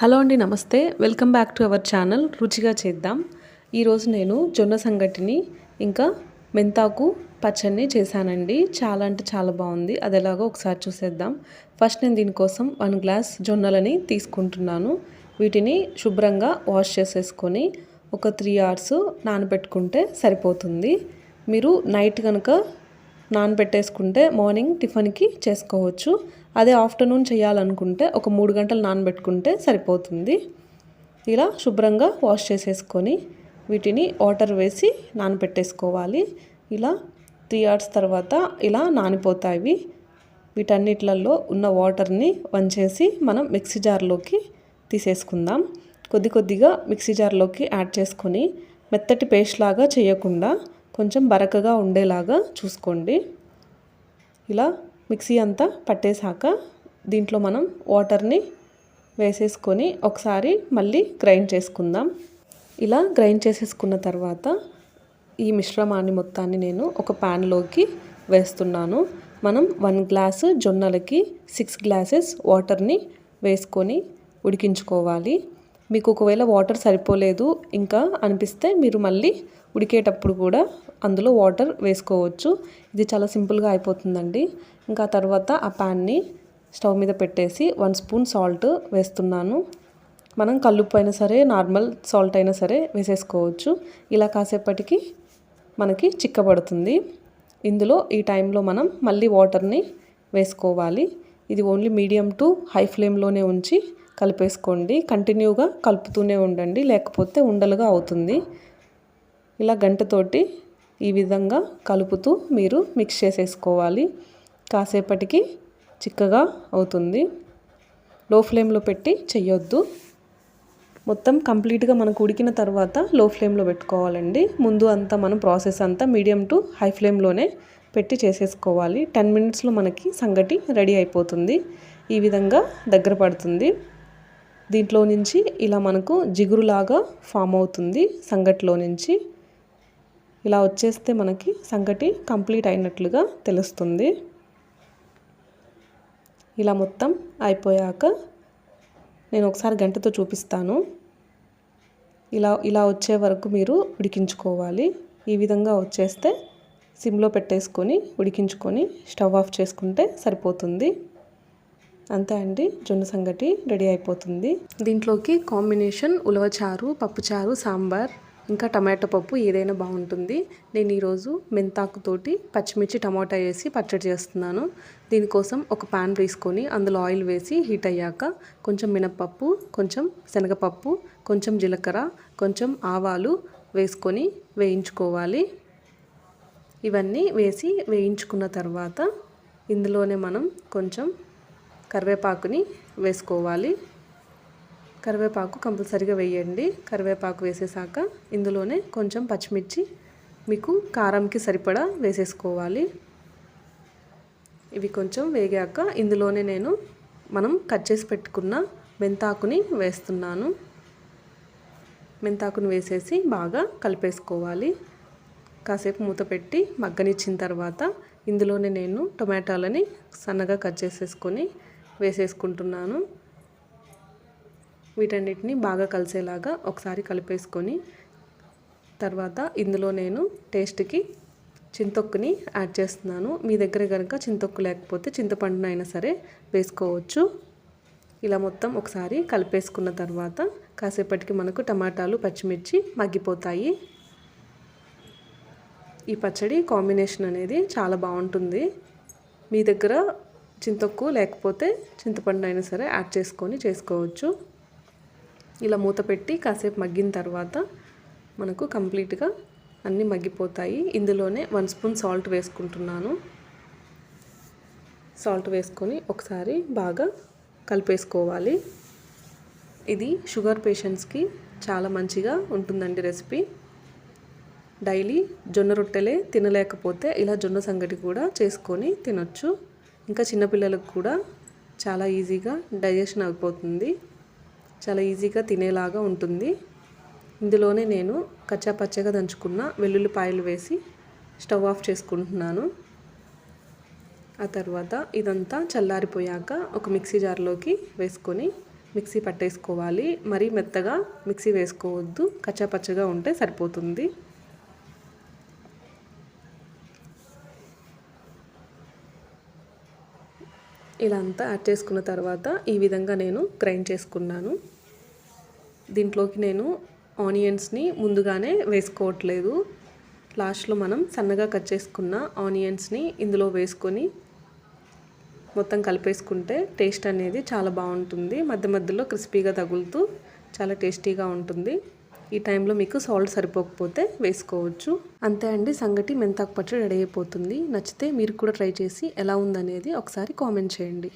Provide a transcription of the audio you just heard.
Hello అండి నమస్తే. Welcome back to our channel. రుచిగా చేద్దాం. ఈరోజు నేను జొన్న సంగటిని ఇంకా మెంతాకు పచ్చడిని చేశానండి. చాలా అంటే చాలా బాగుంది. అది ఎలాగో ఒకసారి చూసేద్దాం. ఫస్ట్ నేను దీనికోసం వన్ గ్లాస్ జొన్నలని తీసుకుంటున్నాను. వీటిని శుభ్రంగా వాష్ చేసేసుకొని ఒక త్రీ అవర్స్ నానబెట్టుకుంటే సరిపోతుంది. మీరు నైట్ కనుక నానబెట్టేసుకుంటే మార్నింగ్ టిఫిన్కి చేసుకోవచ్చు. అదే ఆఫ్టర్నూన్ చేయాలనుకుంటే ఒక మూడు గంటలు నానబెట్టుకుంటే సరిపోతుంది. ఇలా శుభ్రంగా వాష్ చేసేసుకొని వీటిని వాటర్ వేసి నానబెట్టేసుకోవాలి. ఇలా త్రీ అవర్స్ తర్వాత ఇలా నానిపోతాయి. వీటన్నిట్లలో ఉన్న వాటర్ని వంచేసి మనం మిక్సీ జార్లోకి తీసేసుకుందాం. కొద్ది కొద్దిగా మిక్సీ జార్లోకి యాడ్ చేసుకొని మెత్తటి పేస్ట్ లాగా చేయకుండా కొంచెం బరకగా ఉండేలాగా చూసుకోండి. ఇలా మిక్సీ అంతా పట్టేశాక దీంట్లో మనం వాటర్ని వేసేసుకొని ఒకసారి మళ్ళీ గ్రైండ్ చేసుకుందాం. ఇలా గ్రైండ్ చేసేసుకున్న తర్వాత ఈ మిశ్రమాన్ని మొత్తాన్ని నేను ఒక ప్యాన్లోకి వేస్తున్నాను. మనం వన్ గ్లాసు జొన్నలకి సిక్స్ గ్లాసెస్ వాటర్ని వేసుకొని ఉడికించుకోవాలి. మీకు ఒకవేళ వాటర్ సరిపోలేదు ఇంకా అనిపిస్తే మీరు మళ్ళీ ఉడికేటప్పుడు కూడా అందులో వాటర్ వేసుకోవచ్చు. ఇది చాలా సింపుల్గా అయిపోతుందండి. ఇంకా తర్వాత ఆ ప్యాన్ని స్టవ్ మీద పెట్టేసి వన్ స్పూన్ సాల్ట్ వేస్తున్నాను. మనం కల్లుప్పు అయినా సరే నార్మల్ సాల్ట్ అయినా సరే వేసేసుకోవచ్చు. ఇలా కాసేపటికి మనకి చిక్కబడుతుంది. ఇందులో ఈ టైంలో మనం మళ్ళీ వాటర్ని వేసుకోవాలి. ఇది ఓన్లీ మీడియం టు హై ఫ్లేమ్లోనే ఉంచి కలిపేసుకోండి. కంటిన్యూగా కలుపుతూనే ఉండండి లేకపోతే ఉండలుగా అవుతుంది. ఇలా గంటతోటి ఈ విధంగా కలుపుతూ మీరు మిక్స్ చేసేసుకోవాలి. కాసేపటికి చిక్కగా అవుతుంది. లో ఫ్లేమ్లో పెట్టి చెయ్యొద్దు. మొత్తం కంప్లీట్గా మనకు ఉడికిన తర్వాత లో ఫ్లేమ్లో పెట్టుకోవాలండి. ముందు అంతా మనం ప్రాసెస్ అంతా మీడియం టు హై ఫ్లేమ్లోనే పెట్టి చేసేసుకోవాలి. టెన్ మినిట్స్లో మనకి సంగటి రెడీ అయిపోతుంది. ఈ విధంగా దగ్గర పడుతుంది. దీంట్లో నుంచి ఇలా మనకు జిగురులాగా ఫామ్ అవుతుంది సంగటిలో నుంచి. ఇలా వచ్చేస్తే మనకి సంగటి కంప్లీట్ అయినట్లుగా తెలుస్తుంది. ఇలా మొత్తం అయిపోయాక నేను ఒకసారి గంటతో చూపిస్తాను. ఇలా ఇలా వచ్చే వరకు మీరు ఉడికించుకోవాలి. ఈ విధంగా వచ్చేస్తే సిమ్లో పెట్టేసుకొని ఉడికించుకొని స్టవ్ ఆఫ్ చేసుకుంటే సరిపోతుంది. అంతే అండి జొన్న సంగటి రెడీ అయిపోతుంది. దీంట్లోకి కాంబినేషన్ ఉలవచారు పప్పుచారు సాంబార్ ఇంకా టమాటో పప్పు ఏదైనా బాగుంటుంది. నేను ఈరోజు మెంతాకుతోటి పచ్చిమిర్చి టమాటా వేసి పచ్చడి చేస్తున్నాను. దీనికోసం ఒక పాన్ తీసుకొని అందులో ఆయిల్ వేసి హీట్ అయ్యాక కొంచెం మినప్పప్పు కొంచెం శనగపప్పు కొంచెం జీలకర్ర కొంచెం ఆవాలు వేసుకొని వేయించుకోవాలి. ఇవన్నీ వేసి వేయించుకున్న తర్వాత ఇందులోనే మనం కొంచెం కరివేపాకుని వేసుకోవాలి. కరివేపాకు కంపల్సరిగా వేయండి. కరివేపాకు వేసేసాక ఇందులోనే కొంచెం పచ్చిమిర్చి మీకు కారంకి సరిపడా వేసేసుకోవాలి. ఇవి కొంచెం వేగాక ఇందులోనే నేను మనం కట్ చేసి పెట్టుకున్న మెంతాకుని వేస్తున్నాను. మెంతాకుని వేసేసి బాగా కలిపేసుకోవాలి. కాసేపు మూత పెట్టి మగ్గనిచ్చిన తర్వాత ఇందులోనే నేను టొమాటోలని సన్నగా కట్ చేసేసుకొని వేసేసుకుంటున్నాను. వీటన్నిటిని బాగా కలిసేలాగా ఒకసారి కలిపేసుకొని తర్వాత ఇందులో నేను టేస్ట్కి చింతొక్కుని యాడ్ చేస్తున్నాను. మీ దగ్గర కనుక చింతొక్కు లేకపోతే చింతపండును అయినా సరే వేసుకోవచ్చు. ఇలా మొత్తం ఒకసారి కలిపేసుకున్న తర్వాత కాసేపటికి మనకు టమాటాలు పచ్చిమిర్చి మగ్గిపోతాయి. ఈ పచ్చడి కాంబినేషన్ అనేది చాలా బాగుంటుంది. మీ దగ్గర చింతొక్కు లేకపోతే చింతపండు అయినా సరే యాడ్ చేసుకొని చేసుకోవచ్చు. ఇలా మూత పెట్టి కాసేపు మగ్గిన తర్వాత మనకు కంప్లీట్గా అన్నీ మగ్గిపోతాయి. ఇందులోనే వన్ స్పూన్ సాల్ట్ వేసుకుంటున్నాను. సాల్ట్ వేసుకొని ఒకసారి బాగా కలిపేసుకోవాలి. ఇది షుగర్ పేషెంట్స్కి చాలా మంచిగా ఉంటుందండి రెసిపీ. డైలీ జొన్న రొట్టెలే తినలేకపోతే ఇలా జొన్న సంగటి కూడా చేసుకొని తినొచ్చు. ఇంకా చిన్నపిల్లలకు కూడా చాలా ఈజీగా డైజెషన్ అయిపోతుంది. చాలా ఈజీగా తినేలాగా ఉంటుంది. ఇందులోనే నేను కచ్చా పచ్చగా దంచుకున్న వెల్లుల్లిపాయలు వేసి స్టవ్ ఆఫ్ చేసుకుంటున్నాను. ఆ తర్వాత ఇదంతా చల్లారిపోయాక ఒక మిక్సీ జార్లోకి వేసుకొని మిక్సీ పట్టేసుకోవాలి. మరీ మెత్తగా మిక్సీ వేసుకోవద్దు. కచ్చా పచ్చగా ఉంటే సరిపోతుంది. ఇలా అంతా యాడ్ చేసుకున్న తర్వాత ఈ విధంగా నేను గ్రైండ్ చేసుకున్నాను. దీంట్లోకి నేను ఆనియన్స్ని ముందుగానే వేసుకోవట్లేదు. లాస్ట్లో మనం సన్నగా కట్ చేసుకున్న ఆనియన్స్ని ఇందులో వేసుకొని మొత్తం కలిపేసుకుంటే టేస్ట్ అనేది చాలా బాగుంటుంది. మధ్య మధ్యలో క్రిస్పీగా తగులుతూ చాలా టేస్టీగా ఉంటుంది. ఈ టైంలో మీకు సాల్ట్ సరిపోకపోతే వేసుకోవచ్చు. అంతే అండి సంగటి మెంతాకు పచ్చడి రెడీ అయిపోతుంది. నచ్చితే మీరు కూడా ట్రై చేసి ఎలా ఉందనేది ఒకసారి కామెంట్ చేయండి.